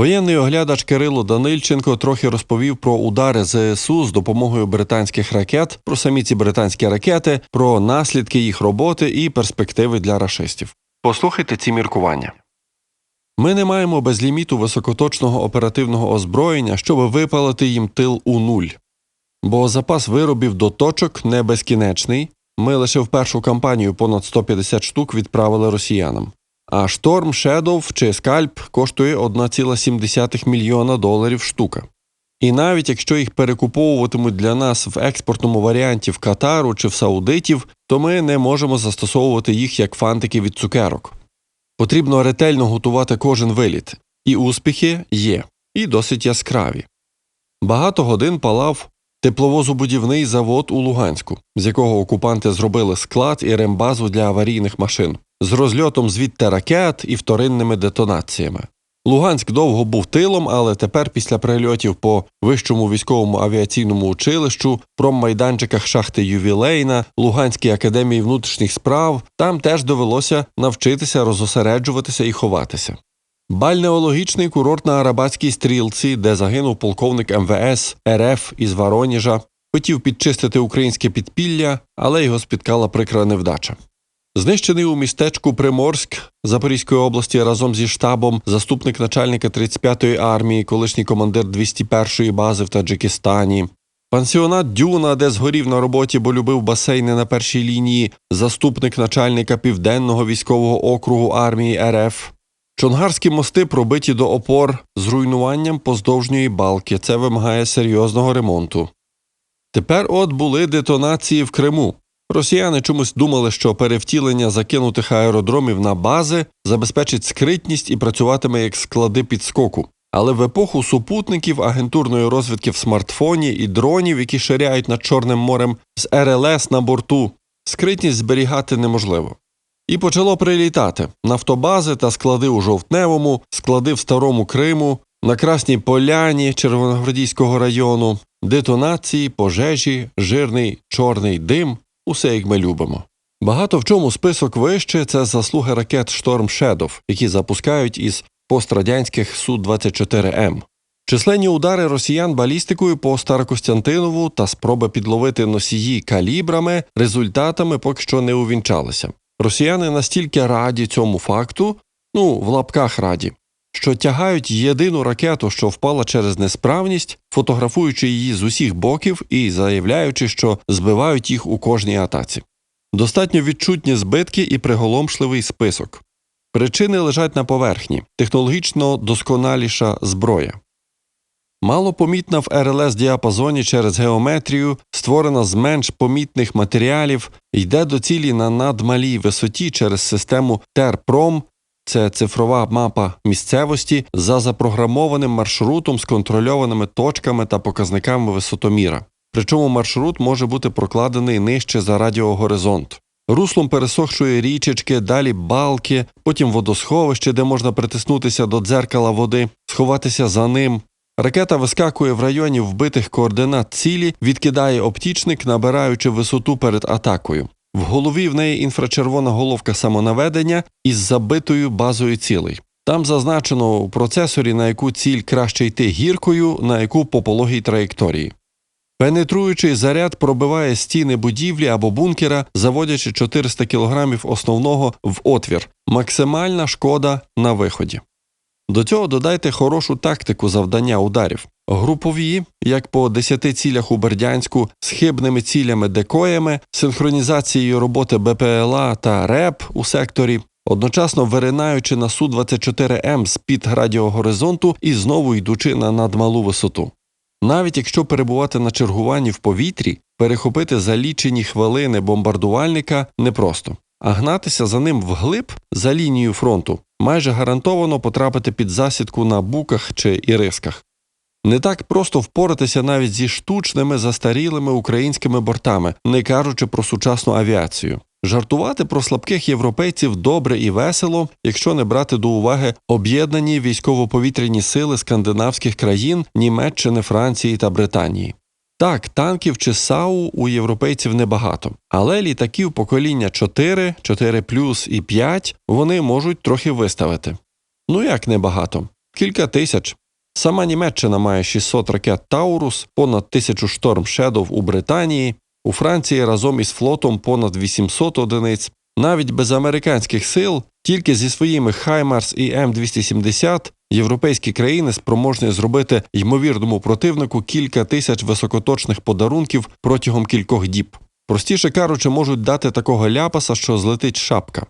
Воєнний оглядач Кирило Данильченко трохи розповів про удари ЗСУ з допомогою британських ракет, про самі ці британські ракети, про наслідки їх роботи і перспективи для рашистів. Послухайте ці міркування. Ми не маємо безліміту високоточного оперативного озброєння, щоб випалити їм тил у нуль. Бо запас виробів до точок не безкінечний. Ми лише в першу кампанію понад 150 штук відправили росіянам. А шторм Shadow чи скальп коштує 1,7 мільйона доларів штука. І навіть якщо їх перекуповуватимуть для нас в експортному варіанті в Катару чи в Саудитів, то ми не можемо застосовувати їх як фантики від цукерок. Потрібно ретельно готувати кожен виліт, і успіхи є, і досить яскраві. Багато годин палав тепловозобудівний завод у Луганську, з якого окупанти зробили склад і рембазу для аварійних машин, з розльотом звідти ракет і вторинними детонаціями. Луганськ довго був тилом, але тепер, після прильотів по вищому військовому авіаційному училищу, проммайданчиках шахти Ювілейна, Луганській академії внутрішніх справ, там теж довелося навчитися розосереджуватися і ховатися. Бальнеологічний курорт на Арабатській стрілці, де загинув полковник МВС РФ із Вороніжа, хотів підчистити українське підпілля, але його спіткала прикра невдача. Знищений у містечку Приморськ Запорізької області разом зі штабом заступник начальника 35-ї армії, колишній командир 201-ї бази в Таджикистані. Пансіонат Дюна, де згорів на роботі, бо любив басейни на першій лінії, заступник начальника південного військового округу армії РФ. Чонгарські мости пробиті до опор з руйнуванням поздовжньої балки. Це вимагає серйозного ремонту. Тепер от були детонації в Криму. Росіяни чомусь думали, що перевтілення закинутих аеродромів на бази забезпечить скритність і працюватиме як склади підскоку. Але в епоху супутників, агентурної розвідки в смартфоні і дронів, які ширяють над Чорним морем, з РЛС на борту, скритність зберігати неможливо. І почало прилітати нафтобази та склади у жовтневому, склади в старому Криму, на Красній Поляні Червоногвардійського району, детонації, пожежі, жирний чорний дим усе як ми любимо. Багато в чому список вище це заслуги ракет Storm Shadow, які запускають із пострадянських Су-24М. Численні удари росіян балістикою по Старокостянтинову та спроби підловити носії калібрами результатами поки що не увінчалися. Росіяни настільки раді цьому факту, ну в лапках раді, що тягають єдину ракету, що впала через несправність, фотографуючи її з усіх боків і заявляючи, що збивають їх у кожній атаці. Достатньо відчутні збитки і приголомшливий список. Причини лежать на поверхні, технологічно досконаліша зброя. Малопомітна в РЛС діапазоні через геометрію, створена з менш помітних матеріалів, йде до цілі на надмалій висоті через систему ТЕРПРОМ це цифрова мапа місцевості за запрограмованим маршрутом з контрольованими точками та показниками висотоміра. Причому маршрут може бути прокладений нижче за радіогоризонт. Руслом пересохшої річечки, далі балки, потім водосховище, де можна притиснутися до дзеркала води, сховатися за ним. Ракета вискакує в районі вбитих координат цілі, відкидає оптічник, набираючи висоту перед атакою. В голові в неї інфрачервона головка самонаведення із забитою базою цілей. Там зазначено у процесорі, на яку ціль краще йти гіркою, на яку по пологій траєкторії. Пенетруючий заряд пробиває стіни будівлі або бункера, заводячи 400 кг основного в отвір. Максимальна шкода на виході. До цього додайте хорошу тактику завдання ударів. Групові, як по 10 цілях у Бердянську, з хибними цілями декоями, синхронізацією роботи БПЛА та РЕП у секторі, одночасно виринаючи на Су-24М з-під радіогоризонту і знову йдучи на надмалу висоту. Навіть якщо перебувати на чергуванні в повітрі, перехопити за лічені хвилини бомбардувальника непросто, а гнатися за ним вглиб за лінію фронту майже гарантовано потрапити під засідку на буках чи ірисках. Не так просто впоратися навіть зі штучними застарілими українськими бортами, не кажучи про сучасну авіацію. Жартувати про слабких європейців добре і весело, якщо не брати до уваги об'єднані військово-повітряні сили скандинавських країн Німеччини, Франції та Британії. Так, танків чи САУ у європейців небагато, але літаків покоління 4, 4 і 5 вони можуть трохи виставити. Ну як небагато? Кілька тисяч. Сама Німеччина має 600 ракет Таурус, понад тисячу шторм Шедов у Британії, у Франції разом із флотом понад 800 одиниць. Навіть без американських сил, тільки зі своїми Хаймарс і М270 європейські країни спроможні зробити ймовірному противнику кілька тисяч високоточних подарунків протягом кількох діб. Простіше кажучи, можуть дати такого ляпаса, що злетить шапка.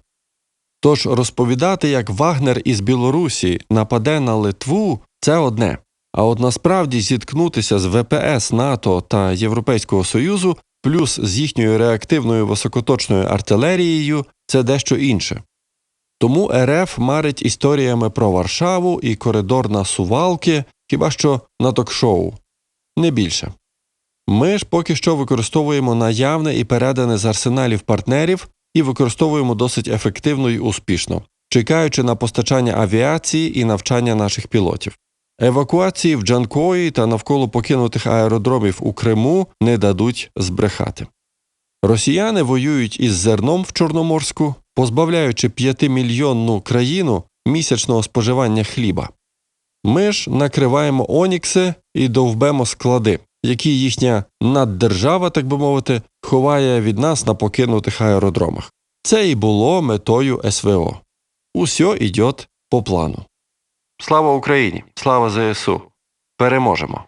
Тож розповідати, як Вагнер із Білорусі нападе на Литву, це одне. А от насправді зіткнутися з ВПС НАТО та Європейського Союзу, плюс з їхньою реактивною високоточною артилерією, це дещо інше. Тому РФ марить історіями про Варшаву і коридор на Сувалки, хіба що на ток-шоу. Не більше. Ми ж поки що використовуємо наявне і передане з арсеналів партнерів і використовуємо досить ефективно і успішно, чекаючи на постачання авіації і навчання наших пілотів. Евакуації в Джанкої та навколо покинутих аеродромів у Криму не дадуть збрехати. Росіяни воюють із зерном в Чорноморську, позбавляючи п'ятимільйонну країну місячного споживання хліба. Ми ж накриваємо онікси і довбемо склади, які їхня наддержава, так би мовити, ховає від нас на покинутих аеродромах. Це і було метою СВО. Усьо йде по плану. Слава Україні! Слава ЗСУ! Переможемо!